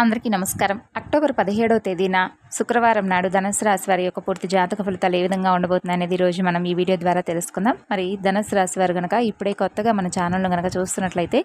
అందరికీ నమస్కారం. అక్టోబర్ పదిహేడవ తేదీన శుక్రవారం నాడు ధనుసు రాశి వారి యొక్క పూర్తి జాతక ఫలితాలు ఏ విధంగా ఉండబోతుంది అనేది రోజు మనం ఈ వీడియో ద్వారా తెలుసుకుందాం. మరి ధనుసు రాశి వారు కనుక ఇప్పుడే కొత్తగా మన ఛానల్ను కనుక చూస్తున్నట్లయితే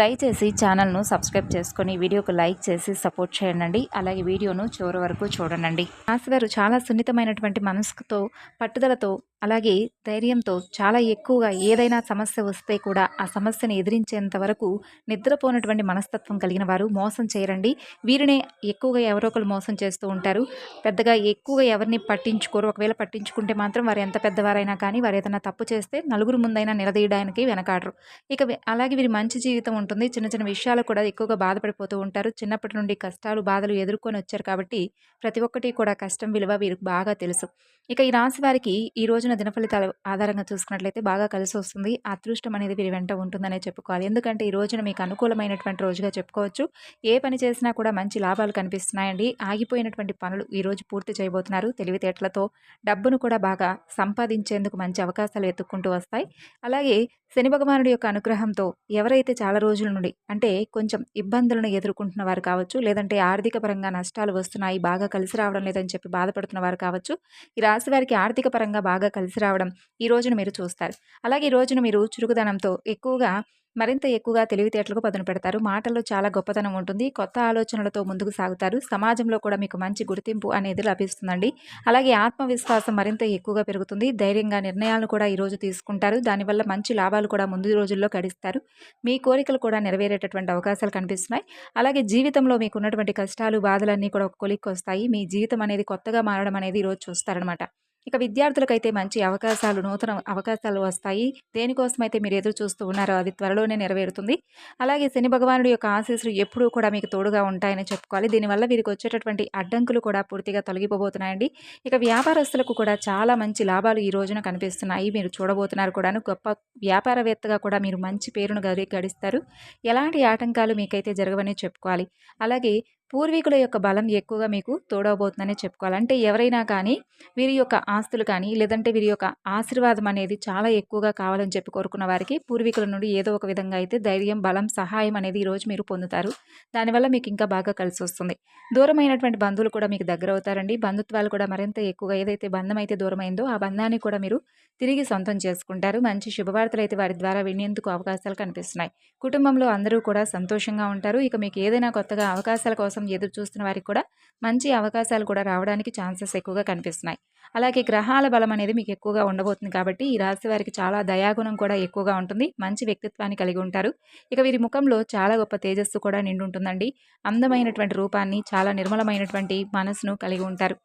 దయచేసి ఛానల్ను సబ్స్క్రైబ్ చేసుకొని వీడియోకు లైక్ చేసి సపోర్ట్ చేయండి. అలాగే వీడియోను చివరి వరకు చూడండి. రాశి వారు చాలా సున్నితమైనటువంటి మనసుతో పట్టుదలతో అలాగే ధైర్యంతో చాలా ఎక్కువగా ఏదైనా సమస్య వస్తే కూడా ఆ సమస్యను ఎదిరించేంత వరకు నిద్రపోనటువంటి మనస్తత్వం కలిగిన వారు మోసం చేయరండి. వీరినే ఎక్కువగా ఎవరో ఒకరు మోసం చేస్తూ ఉంటారు. పెద్దగా ఎక్కువగా ఎవరిని పట్టించుకోరు. ఒకవేళ పట్టించుకుంటే మాత్రం వారు ఎంత పెద్దవారైనా కానీ వారు ఏదైనా తప్పు చేస్తే నలుగురు ముందైనా నిలదీయడానికి వెనకాడరు. ఇక అలాగే వీరి మంచి జీవితం ఉంటుంది. చిన్న చిన్న విషయాలు కూడా ఎక్కువగా బాధపడిపోతూ ఉంటారు. చిన్నప్పటి నుండి కష్టాలు బాధలు ఎదుర్కొని వచ్చారు కాబట్టి ప్రతి ఒక్కటి కూడా కష్టం విలువ వీరికి బాగా తెలుసు. ఇక ఈ రాశి వారికి ఈ రోజున దినఫలితాల ఆధారంగా చూసుకున్నట్లయితే బాగా కలిసి వస్తుంది. అదృష్టం అనేది వీరి వెంట ఉంటుందనే చెప్పుకోవాలి. ఎందుకంటే ఈ రోజున మీకు అనుకూలమైనటువంటి రోజుగా చెప్పుకోవచ్చు. ఏ పని చేసినా కూడా మంచి లాభాలు కనిపిస్తున్నాయండి. ఆగిపోయినటువంటి పనులు ఈరోజు పూర్తి చేయబోతున్నారు. తెలివితేటలతో డబ్బును కూడా బాగా సంపాదించేందుకు మంచి అవకాశాలు ఎత్తుక్కుంటూ వస్తాయి. అలాగే శని భగవానుడి యొక్క అనుగ్రహంతో ఎవరైతే చాలా రోజుల నుండి అంటే కొంచెం ఇబ్బందులను ఎదుర్కొంటున్న వారు కావచ్చు లేదంటే ఆర్థిక పరంగా నష్టాలు వస్తున్నాయి బాగా కలిసి రావడం లేదని చెప్పి బాధపడుతున్న వారు కావచ్చు ఈ రాశి వారికి ఆర్థిక పరంగా బాగా కలిసి రావడం ఈ రోజున మీరు చూస్తారు. అలాగే ఈ రోజున మీరు చురుకుదనంతో ఎక్కువగా మరింత ఎక్కువగా తెలివితేటలకు పదును పెడతారు. మాటల్లో చాలా గొప్పతనం ఉంటుంది. కొత్త ఆలోచనలతో ముందుకు సాగుతారు. సమాజంలో కూడా మీకు మంచి గుర్తింపు అనేది లభిస్తుందండి. అలాగే ఆత్మవిశ్వాసం మరింత ఎక్కువగా పెరుగుతుంది. ధైర్యంగా నిర్ణయాలను కూడా ఈరోజు తీసుకుంటారు. దానివల్ల మంచి లాభాలు కూడా ముందు రోజుల్లో గడిస్తారు మీ కోరికలు కూడా నెరవేరేటటువంటి అవకాశాలు కనిపిస్తున్నాయి. అలాగే జీవితంలో మీకు ఉన్నటువంటి కష్టాలు బాధలన్నీ కూడా ఒక కొలిక్కి వస్తాయి. మీ జీవితం అనేది కొత్తగా మారడం అనేది ఈరోజు చూస్తారనమాట ఇక విద్యార్థులకైతే మంచి అవకాశాలు నూతన అవకాశాలు వస్తాయి. దేనికోసమైతే మీరు ఎదురు చూస్తూ ఉన్నారో అది త్వరలోనే నెరవేరుతుంది. అలాగే శని భగవానుడి యొక్క ఆశీస్సులు ఎప్పుడూ కూడా మీకు తోడుగా ఉంటాయని చెప్పుకోవాలి. దీనివల్ల వీరికి వచ్చేటటువంటి అడ్డంకులు కూడా పూర్తిగా తొలగిపోబోతున్నాయండి. ఇక వ్యాపారస్తులకు కూడా చాలా మంచి లాభాలు ఈ రోజున కనిపిస్తున్నాయి. మీరు చూడబోతున్నారు కూడాను. గొప్ప వ్యాపారవేత్తగా కూడా మీరు మంచి పేరును గడి గడిస్తారు. ఎలాంటి ఆటంకాలు మీకైతే జరగవని చెప్పుకోవాలి. అలాగే పూర్వీకుల యొక్క బలం ఎక్కువగా మీకు తోడవబోతుందనే చెప్పుకోవాలి. అంటే ఎవరైనా కానీ వీరి యొక్క ఆస్తులు కానీ లేదంటే వీరి యొక్క ఆశీర్వాదం అనేది చాలా ఎక్కువగా కావాలని చెప్పి కోరుకున్న వారికి పూర్వీకుల నుండి ఏదో ఒక విధంగా అయితే ధైర్యం బలం సహాయం అనేది ఈరోజు మీరు పొందుతారు. దానివల్ల మీకు ఇంకా బాగా కలిసి వస్తుంది. దూరమైనటువంటి బంధువులు కూడా మీకు దగ్గర అవుతారండి. బంధుత్వాలు కూడా మరింత ఎక్కువగా ఏదైతే బంధం అయితే దూరమైందో ఆ బంధాన్ని కూడా మీరు తిరిగి సొంతం చేసుకుంటారు. మంచి శుభవార్తలు అయితే వారి ద్వారా వినేందుకు అవకాశాలు కనిపిస్తున్నాయి. కుటుంబంలో అందరూ కూడా సంతోషంగా ఉంటారు. ఇక మీకు ఏదైనా కొత్తగా అవకాశాల కోసం ఎదురు చూస్తున్న వారికి కూడా మంచి అవకాశాలు కూడా రావడానికి ఛాన్సెస్ ఎక్కువగా కనిపిస్తున్నాయి. అలాగే గ్రహాల బలం అనేది మీకు ఎక్కువగా ఉండబోతుంది కాబట్టి ఈ రాశి వారికి చాలా దయాగుణం కూడా ఎక్కువగా ఉంటుంది. మంచి వ్యక్తిత్వాన్ని కలిగి ఉంటారు. ఇక వీరి ముఖంలో చాలా గొప్ప తేజస్సు కూడా నిండుంటుందండి. అందమైనటువంటి రూపాన్ని చాలా నిర్మలమైనటువంటి మనసును కలిగి ఉంటారు.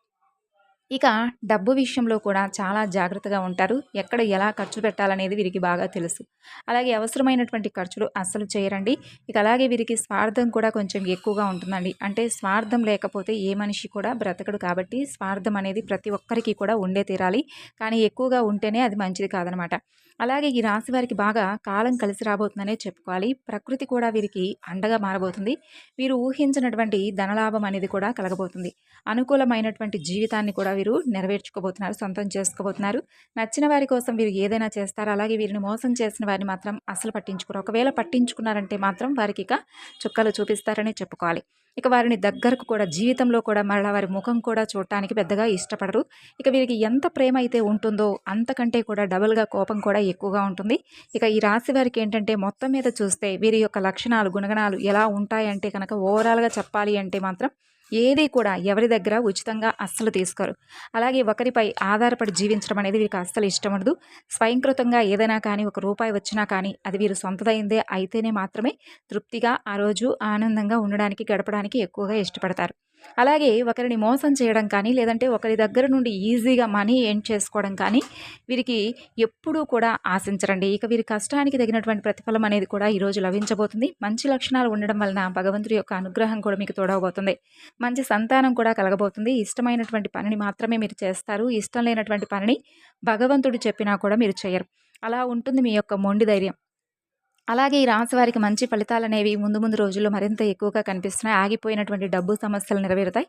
ఇక డబ్బు విషయంలో కూడా చాలా జాగ్రత్తగా ఉంటారు. ఎక్కడ ఎలా ఖర్చు పెట్టాలనేది వీరికి బాగా తెలుసు. అలాగే అవసరమైనటువంటి ఖర్చులు అస్సలు చేయరండి. ఇక అలాగే వీరికి స్వార్థం కూడా కొంచెం ఎక్కువగా ఉంటుందండి. అంటే స్వార్థం లేకపోతే ఏ మనిషి కూడా బ్రతకడు కాబట్టి స్వార్థం అనేది ప్రతి ఒక్కరికి కూడా ఉండే తీరాలి. కానీ ఎక్కువగా ఉంటేనే అది మంచిది కాదనమాట. అలాగే ఈ రాశి వారికి బాగా కాలం కలిసి రాబోతుందనే చెప్పుకోవాలి. ప్రకృతి కూడా వీరికి అండగా మారబోతుంది. వీరు ఊహించినటువంటి ధనలాభం అనేది కూడా కలగబోతుంది. అనుకూలమైనటువంటి జీవితాన్ని కూడా వీరు నెరవేర్చుకోబోతున్నారు సొంతం చేసుకోబోతున్నారు. నచ్చిన వారి కోసం వీరు ఏదైనా చేస్తారు. అలాగే వీరిని మోసం చేసిన వారిని మాత్రం అసలు పట్టించుకోరు. ఒకవేళ పట్టించుకున్నారంటే మాత్రం వారికి ఇక చుక్కలు చూపిస్తారని చెప్పుకోవాలి. ఇక వారిని దగ్గరకు కూడా జీవితంలో కూడా మరలా వారి ముఖం కూడా చూడటానికి పెద్దగా ఇష్టపడరు. ఇక వీరికి ఎంత ప్రేమ అయితే ఉంటుందో అంతకంటే కూడా డబుల్గా కోపం కూడా ఎక్కువగా ఉంటుంది. ఇక ఈ రాశి వారికి ఏంటంటే మొత్తం మీద చూస్తే వీరి యొక్క లక్షణాలు గుణగణాలు ఎలా ఉంటాయంటే కనుక ఓవరాల్గా చెప్పాలి అంటే మాత్రం ఏది కూడా ఎవరి దగ్గర ఉచితంగా అస్సలు తీసుకోరు. అలాగే ఒకరిపై ఆధారపడి జీవించడం అనేది వీరికి అస్సలు ఇష్టం ఉండదు. స్వయంకృతంగా ఏదైనా కానీ ఒక రూపాయి వచ్చినా కానీ అది వీరు సొంతదైందే అయితేనే మాత్రమే తృప్తిగా ఆ రోజు ఆనందంగా ఉండడానికి గడపడానికి ఎక్కువగా ఇష్టపడతారు. అలాగే ఒకరిని మోసం చేయడం కానీ లేదంటే ఒకరి దగ్గర నుండి ఈజీగా మనీ ఎండ్ చేసుకోవడం కానీ వీరికి ఎప్పుడూ కూడా ఆశించరండి. ఇక వీరి కష్టానికి తగినటువంటి ప్రతిఫలం అనేది కూడా ఈరోజు లభించబోతుంది. మంచి లక్షణాలు ఉండడం వలన భగవంతుడి యొక్క అనుగ్రహం కూడా మీకు తోడవబోతుంది. మంచి సంతానం కూడా కలగబోతుంది. ఇష్టమైనటువంటి పనిని మాత్రమే మీరు చేస్తారు. ఇష్టం లేనటువంటి పనిని భగవంతుడు చెప్పినా కూడా మీరు చేయరు. అలా ఉంటుంది మీ యొక్క మొండి ధైర్యం. అలాగే ఈ రాశి వారికి మంచి ఫలితాలు అనేవి ముందు ముందు రోజుల్లో మరింత ఎక్కువగా కనిపిస్తున్నాయి. ఆగిపోయినటువంటి డబ్బు సమస్యలు నెరవేరుతాయి.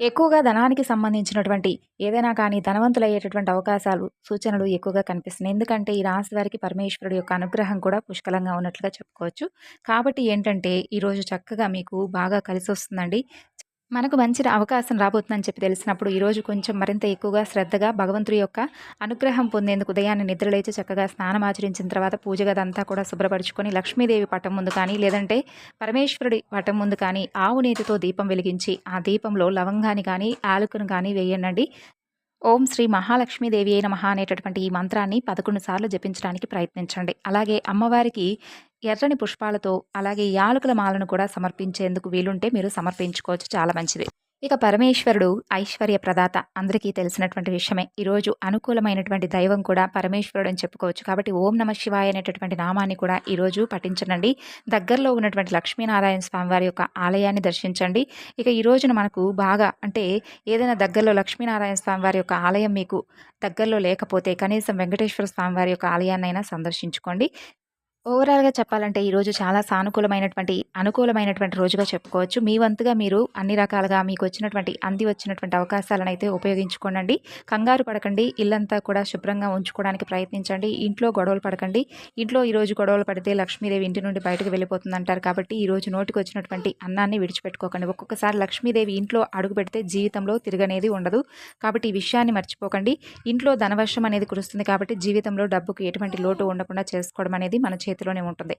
ఎక్కువగా ధనానికి సంబంధించినటువంటి ఏదైనా కానీ ధనవంతులయ్యేటటువంటి అవకాశాలు సూచనలు ఎక్కువగా కనిపిస్తున్నాయి. ఎందుకంటే ఈ రాశి వారికి పరమేశ్వరుడు యొక్క అనుగ్రహం కూడా పుష్కలంగా ఉన్నట్లుగా చెప్పుకోవచ్చు. కాబట్టి ఏంటంటే ఈరోజు చక్కగా మీకు బాగా కలిసి వస్తుందండి మనకు మంచి అవకాశం రాబోతుందని చెప్పి తెలిసినప్పుడు ఈరోజు కొంచెం మరింత ఎక్కువగా శ్రద్ధగా భగవంతుడి యొక్క అనుగ్రహం పొందేందుకు ఉదయాన్నే నిద్రలేచి చక్కగా స్నానం ఆచరించిన తర్వాత పూజ గదంతా కూడా శుభ్రపరచుకొని లక్ష్మీదేవి పటం ముందు కానీ లేదంటే పరమేశ్వరుడి పటం ముందు కానీ ఆవు నీతితో దీపం వెలిగించి ఆ దీపంలో లవంగాన్ని కానీ ఆలుకను కానీ వేయండి ఓం శ్రీ మహాలక్ష్మీదేవి అయిన మహా అనేటటువంటి ఈ మంత్రాన్ని పదకొండు సార్లు జపించడానికి ప్రయత్నించండి. అలాగే అమ్మవారికి ఎర్రని పుష్పాలతో అలాగే యాలకుల మాలను కూడా సమర్పించేందుకు వీలుంటే మీరు సమర్పించుకోవచ్చు. చాలా మంచిది. ఇక పరమేశ్వరుడు ఐశ్వర్య ప్రదాత అందరికీ తెలిసినటువంటి విషయమే. ఈరోజు అనుకూలమైనటువంటి దైవం కూడా పరమేశ్వరుడు అని చెప్పుకోవచ్చు. కాబట్టి ఓం నమ శివాయ అనేటటువంటి నామాన్ని కూడా ఈరోజు పఠించనండి. దగ్గరలో ఉన్నటువంటి లక్ష్మీనారాయణ స్వామి వారి యొక్క ఆలయాన్ని దర్శించండి. ఇక ఈ రోజున మనకు బాగా అంటే ఏదైనా దగ్గరలో లక్ష్మీనారాయణ స్వామి వారి యొక్క ఆలయం మీకు దగ్గరలో లేకపోతే కనీసం వెంకటేశ్వర స్వామి వారి యొక్క ఆలయాన్నైనా సందర్శించుకోండి. ఓవరాల్‌గా చెప్పాలంటే ఈరోజు చాలా సానుకూలమైనటువంటి, అనుకూలమైనటువంటి రోజుగా చెప్పుకోవచ్చు. మీ వంతుగా మీరు అన్ని రకాలుగా మీకు వచ్చినటువంటి అంది వచ్చినటువంటి అవకాశాలను అయితే ఉపయోగించుకోనండి. కంగారు పడకండి. ఇల్లంతా కూడా శుభ్రంగా ఉంచుకోవడానికి ప్రయత్నించండి. ఇంట్లో గొడవలు పడకండి. ఇంట్లో ఈరోజు గొడవలు పడితే లక్ష్మీదేవి ఇంటి నుండి బయటకు వెళ్ళిపోతుందంటారు కాబట్టి ఈరోజు నోటికొచ్చినటువంటి అన్నాన్ని విడిచిపెట్టుకోకండి. ఒక్కొక్కసారి లక్ష్మీదేవి ఇంట్లో అడుగు పెడితే జీవితంలో తిరగనేది ఉండదు. కాబట్టి ఈ విషయాన్ని మర్చిపోకండి. ఇంట్లో ధనవర్షం అనేది కురుస్తుంది కాబట్టి జీవితంలో డబ్బుకు ఎటువంటి లోటు ఉండకుండా చేసుకోవడం అనేది మన చేతిలోనే ఉంటుంది.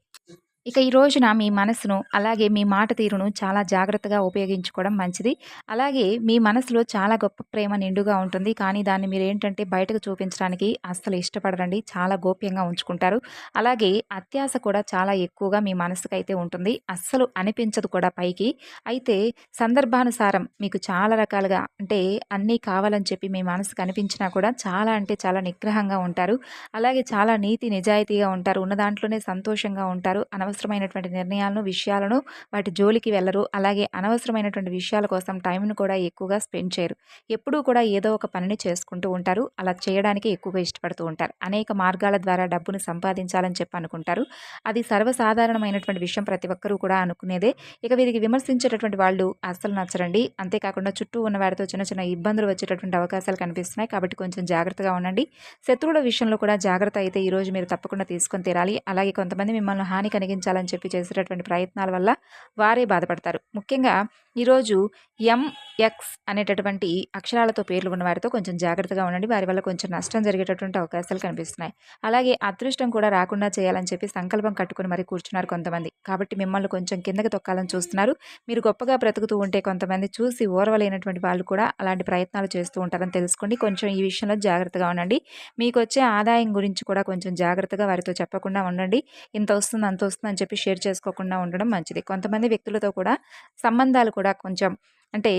ఇక ఈ రోజున మీ మనసును అలాగే మీ మాట తీరును చాలా జాగ్రత్తగా ఉపయోగించుకోవడం మంచిది. అలాగే మీ మనసులో చాలా గొప్ప ప్రేమ నిండుగా ఉంటుంది. కానీ దాన్ని మీరు ఏంటంటే బయటకు చూపించడానికి అస్సలు ఇష్టపడరండి. చాలా గోప్యంగా ఉంచుకుంటారు. అలాగే అత్యాశ కూడా చాలా ఎక్కువగా మీ మనసుకు అయితే ఉంటుంది. అస్సలు అనిపించదు కూడా పైకి. అయితే సందర్భానుసారం మీకు చాలా రకాలుగా అంటే అన్నీ కావాలని చెప్పి మీ మనసుకు అనిపించినా కూడా చాలా అంటే చాలా నిగ్రహంగా ఉంటారు. అలాగే చాలా నీతి నిజాయితీగా ఉంటారు. ఉన్న దాంట్లోనే సంతోషంగా ఉంటారు. అనవ అనవసరమైనటువంటి నిర్ణయాలను విషయాలను వాటి జోలికి వెళ్ళరు. అలాగే అనవసరమైనటువంటి విషయాల కోసం టైంను కూడా ఎక్కువగా స్పెండ్ చేయరు. ఎప్పుడూ కూడా ఏదో ఒక పనిని చేసుకుంటూ ఉంటారు. అలా చేయడానికి ఎక్కువగా ఇష్టపడుతూ ఉంటారు. అనేక మార్గాల ద్వారా డబ్బును సంపాదించాలని చెప్పి అనుకుంటారు. అది సర్వసాధారణమైనటువంటి విషయం ప్రతి ఒక్కరూ కూడా అనుకునేదే. ఇక వీరికి విమర్శించేటటువంటి వాళ్ళు అస్సలు నచ్చరండి. అంతేకాకుండా చుట్టూ ఉన్న వారితో చిన్న చిన్న ఇబ్బందులు వచ్చేటటువంటి అవకాశాలు కనిపిస్తున్నాయి. కాబట్టి కొంచెం జాగ్రత్తగా ఉండండి. శత్రువుల విషయంలో కూడా జాగ్రత్త అయితే ఈరోజు మీరు తప్పకుండా తీసుకొని తీరాలి. అలాగే కొంతమంది మిమ్మల్ని హాని కలిగించ సాధించాలని చెప్పి చేసేటటువంటి ప్రయత్నాల వల్ల వారే బాధపడతారు. ముఖ్యంగా ఈరోజు ఎంఎక్స్ అనేటటువంటి అక్షరాలతో పేర్లు ఉన్న వారితో కొంచెం జాగ్రత్తగా ఉండండి. వారి వల్ల కొంచెం నష్టం జరిగేటటువంటి అవకాశాలు కనిపిస్తున్నాయి. అలాగే అదృష్టం కూడా రాకుండా చేయాలని చెప్పి సంకల్పం కట్టుకుని మరి కూర్చున్నారు కొంతమంది. కాబట్టి మిమ్మల్ని కొంచెం కిందకి తొక్కాలని చూస్తున్నారు. మీరు గొప్పగా బ్రతుకుతూ ఉంటే కొంతమంది చూసి ఓర్వలేనటువంటి వాళ్ళు కూడా అలాంటి ప్రయత్నాలు చేస్తూ ఉంటారని తెలుసుకోండి. కొంచెం ఈ విషయంలో జాగ్రత్తగా ఉండండి. మీకు వచ్చే ఆదాయం గురించి కూడా కొంచెం జాగ్రత్తగా వారితో చెప్పకుండా ఉండండి. ఇంత వస్తుంది అంత వస్తుంది అని చెప్పి షేర్ చేసుకోకుండా ఉండడం మంచిది. కొంతమంది వ్యక్తులతో కూడా సంబంధాలు కూడా కూడా కొంచెం అంటే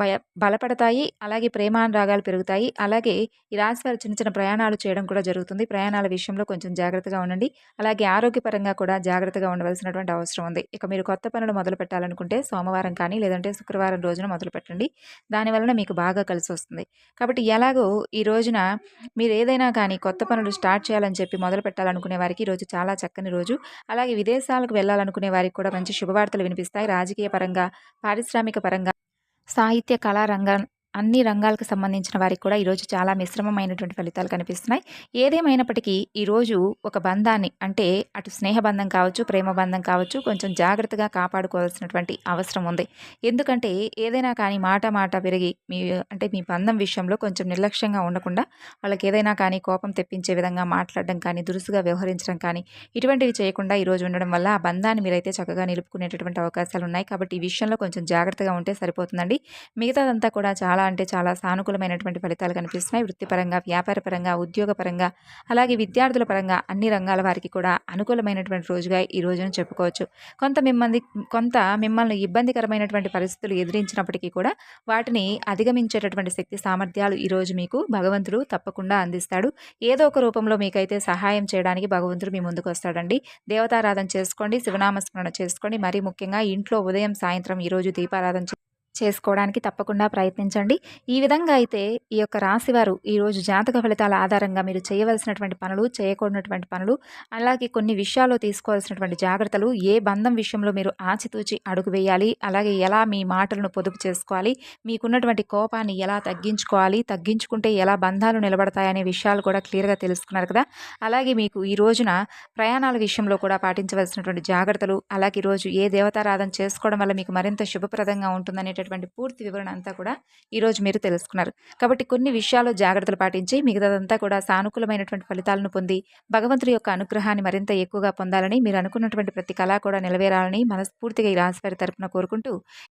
భయ బలపడతాయి అలాగే ప్రేమానురాగాలు పెరుగుతాయి. అలాగే ఈ రాశి వారు చిన్న చిన్న ప్రయాణాలు చేయడం కూడా జరుగుతుంది. ప్రయాణాల విషయంలో కొంచెం జాగ్రత్తగా ఉండండి. అలాగే ఆరోగ్యపరంగా కూడా జాగ్రత్తగా ఉండవలసినటువంటి అవసరం ఉంది. ఇక మీరు కొత్త పనులు మొదలు పెట్టాలనుకుంటే సోమవారం కానీ లేదంటే శుక్రవారం రోజున మొదలు పెట్టండి. దానివలన మీకు బాగా కలిసి వస్తుంది. కాబట్టి ఎలాగో ఈ రోజున మీరు ఏదైనా కానీ కొత్త పనులు స్టార్ట్ చేయాలని చెప్పి మొదలు పెట్టాలనుకునే వారికి ఈరోజు చాలా చక్కని రోజు. అలాగే విదేశాలకు వెళ్ళాలనుకునే వారికి కూడా మంచి శుభవార్తలు వినిపిస్తాయి. రాజకీయ పరంగా పారిశ్రామిక పరంగా సాహిత్య కళారంగం అన్ని రంగాలకు సంబంధించిన వారికి కూడా ఈరోజు చాలా మిశ్రమమైనటువంటి ఫలితాలు కనిపిస్తున్నాయి. ఏదేమైనప్పటికీ ఈరోజు ఒక బంధాన్ని అంటే అటు స్నేహబంధం కావచ్చు ప్రేమ బంధం కావచ్చు కొంచెం జాగ్రత్తగా కాపాడుకోవాల్సినటువంటి అవసరం ఉంది. ఎందుకంటే ఏదైనా కానీ మాట మాట పెరిగి మీ అంటే మీ బంధం విషయంలో కొంచెం నిర్లక్ష్యంగా ఉండకుండా వాళ్ళకి ఏదైనా కానీ కోపం తెప్పించే విధంగా మాట్లాడడం కానీ దురుసుగా వ్యవహరించడం కానీ ఇటువంటివి చేయకుండా ఈరోజు ఉండడం వల్ల ఆ బంధాన్ని మీరైతే చక్కగా నిలుపుకునేటటువంటి అవకాశాలు ఉన్నాయి. కాబట్టి ఈ విషయంలో కొంచెం జాగ్రత్తగా ఉంటే సరిపోతుందండి. మిగతాదంతా కూడా చాలా అంటే చాలా సానుకూలమైనటువంటి ఫలితాలు కనిపిస్తున్నాయి. వృత్తిపరంగా వ్యాపారపరంగా ఉద్యోగపరంగా అలాగే విద్యార్థుల పరంగా అన్ని రంగాల వారికి కూడా అనుకూలమైనటువంటి రోజుగా ఈ రోజును చెప్పుకోవచ్చు. కొంత మిమ్మల్ని కొంత మిమ్మల్ని ఇబ్బందికరమైనటువంటి పరిస్థితులు ఎదిరించినప్పటికీ కూడా వాటిని అధిగమించేటటువంటి శక్తి సామర్థ్యాలు ఈరోజు మీకు భగవంతుడు తప్పకుండా అందిస్తాడు. ఏదో ఒక రూపంలో మీకైతే సహాయం చేయడానికి భగవంతుడు మీ ముందుకు వస్తాడండి. దేవతారాధన చేసుకోండి శివనామస్మరణ చేసుకోండి. మరీ ముఖ్యంగా ఇంట్లో ఉదయం సాయంత్రం ఈరోజు దీపారాధన చేసుకోవడానికి తప్పకుండా ప్రయత్నించండి. ఈ విధంగా అయితే ఈ యొక్క రాశివారు ఈరోజు జాతక ఫలితాల ఆధారంగా మీరు చేయవలసినటువంటి పనులు చేయకూడనటువంటి పనులు అలాగే కొన్ని విషయాల్లో తీసుకోవాల్సినటువంటి జాగ్రత్తలు ఏ బంధం విషయంలో మీరు ఆచితూచి అడుగు వేయాలి అలాగే ఎలా మీ మాటలను పొదుపు చేసుకోవాలి మీకున్నటువంటి కోపాన్ని ఎలా తగ్గించుకోవాలి తగ్గించుకుంటే ఎలా బంధాలు నిలబడతాయనే విషయాలు కూడా క్లియర్గా తెలుసుకున్నారు కదా. అలాగే మీకు ఈ రోజున ప్రయాణాల విషయంలో కూడా పాటించవలసినటువంటి జాగ్రత్తలు అలాగే ఈరోజు ఏ దేవతారాధన చేసుకోవడం వల్ల మీకు మరింత శుభప్రదంగా ఉంటుందనేటటువంటి పూర్తి వివరణ అంతా కూడా ఈరోజు మీరు తెలుసుకున్నారు. కాబట్టి కొన్ని విషయాల్లో జాగ్రత్తలు పాటించి మిగతాదంతా కూడా సానుకూలమైనటువంటి ఫలితాలను పొంది భగవంతుడి యొక్క అనుగ్రహాన్ని మరింత ఎక్కువగా పొందాలని మీరు అనుకున్నటువంటి ప్రతి కళ కూడా నెరవేరాలని మనస్ఫూర్తిగా ఈ రాశివారి తరపున కోరుకుంటూ